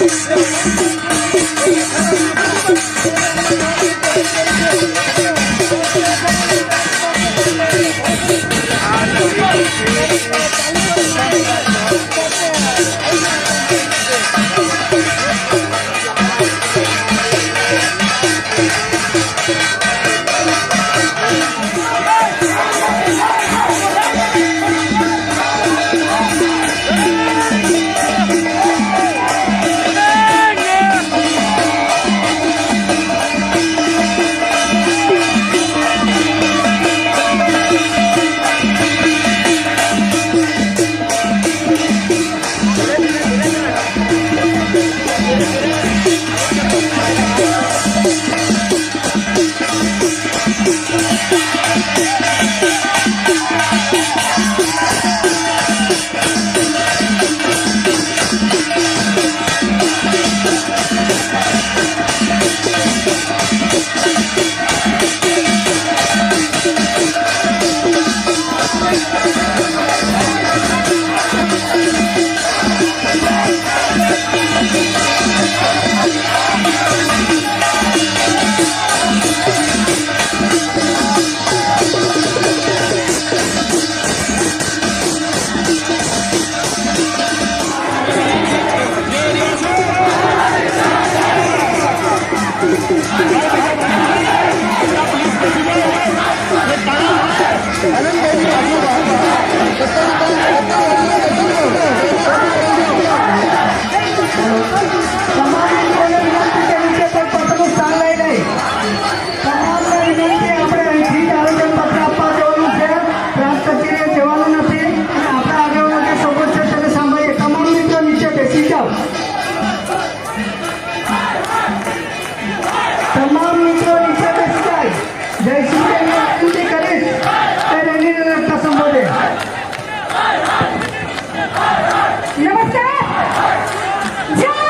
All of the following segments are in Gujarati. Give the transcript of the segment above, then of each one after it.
Deus. じゃあ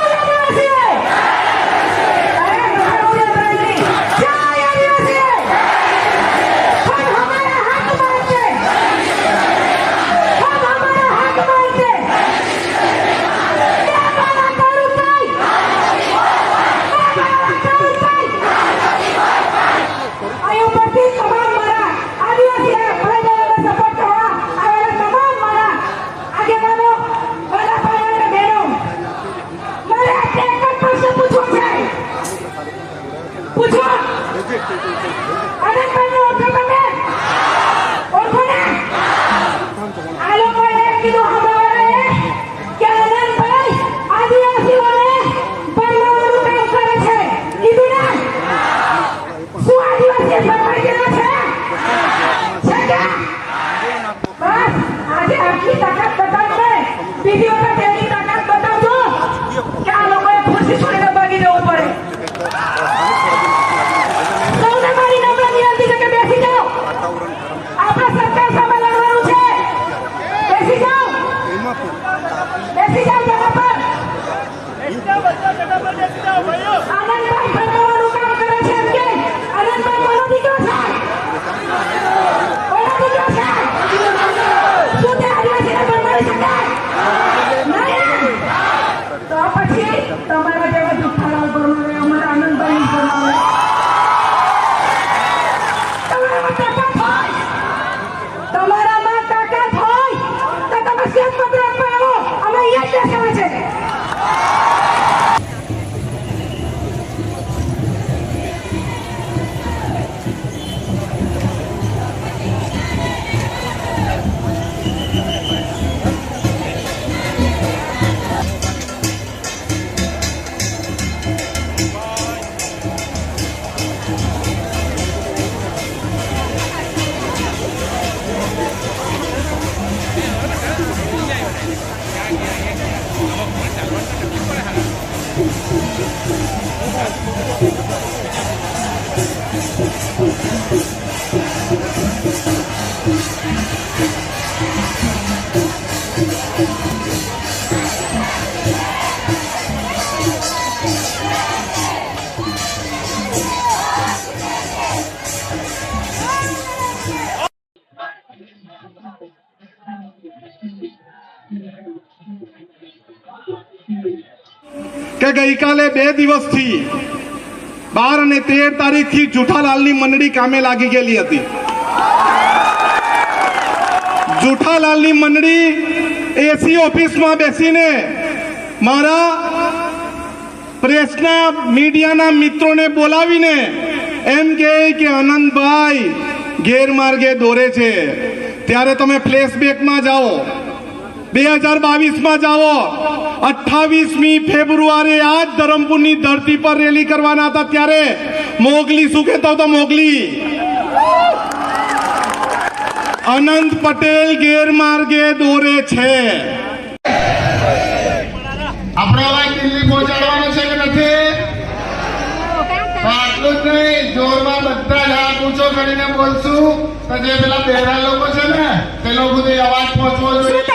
કે ગઈકાલે બે દિવસથી બાર અને તેર તારીખથી જુઠાલાલની મંડળી કામે લાગી ગયેલી હતી. જુઠાલાલની મંડળી એસી ઓફિસમાં બેસીને મારા પ્રેસના મીડિયાના મિત્રોને બોલાવીને એમ કહે કે આનંદભાઈ ગેરમાર્ગે દોરે છે. ત્યારે તમે ફ્લેશબેકમાં જાઓ. બે હજાર બાવીસમાં જાઓ. અઠ્ઠાવીસમી ફેબ્રુઆરી આ જ ધરમપુરની ધરતી પર રેલી કરવાના હતા. ત્યારે મોગલી શું કહેતો હતો? મોગલી. અનંત પટેલ ગેરમાર્ગે દોરે છે. આપણો અવાજ છે કે નથી? આટલું જ નહીં, જોરમાં બધા જ હાથ ઊંચો બોલશું. તો જે પેલા બહેરા લોકો છે ને, તે લોકો અવાજ પહોંચવો જોઈએ.